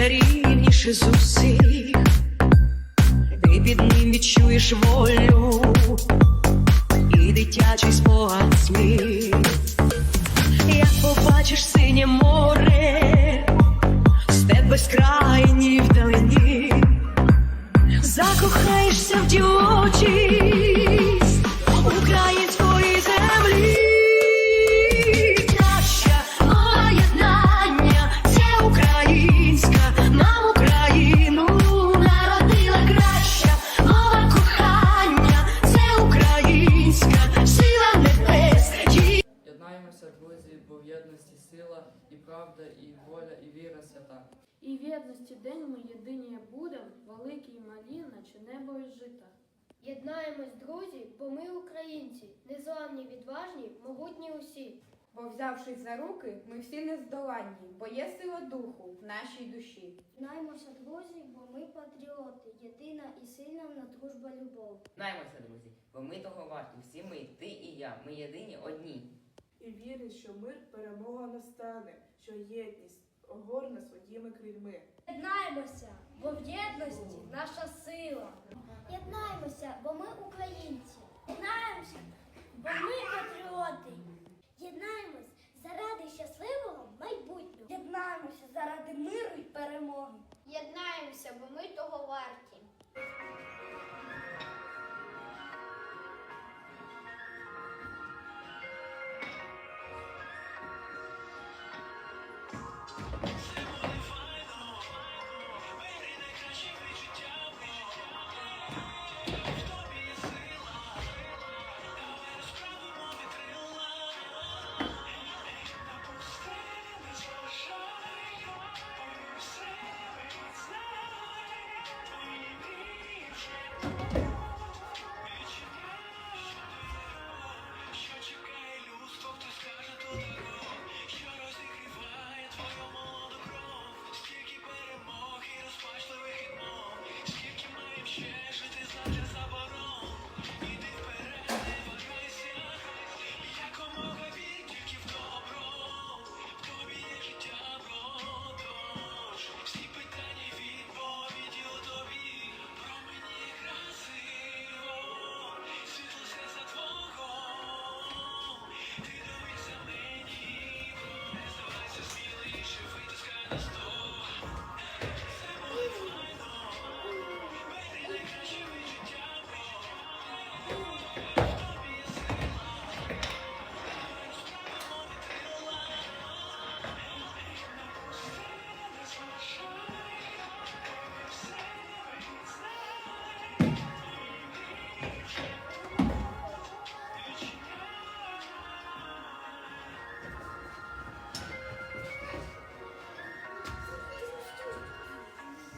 найчарівніше з усіх, ти під ним відчуєш волю Друзі, бо в єдності сила, і правда, і воля, і віра свята. І в єдності день ми єдині будем, великі й малі, наче небо і жита. Єднаємось, друзі, бо ми українці, незламні, відважні, могутні усі. Бо взявшись за руки, ми всі нездоланні, бо є сила духу в нашій душі. Єднаємося, друзі, бо ми патріоти, єдина і сильна на дружба любов. Знаємося, друзі, бо ми того варті, всі ми, ти і я, ми єдині одні. І що мир перемога настане, що єдність огорне своїми крильми. Єднаємося, бо в єдності наша сила. Єднаємося, бо ми українці. Єднаємося, бо ми патріоти. Єднаємось заради щасливого майбутнього. Єднаємося заради миру і перемоги. Єднаємося, бо ми того варті. Just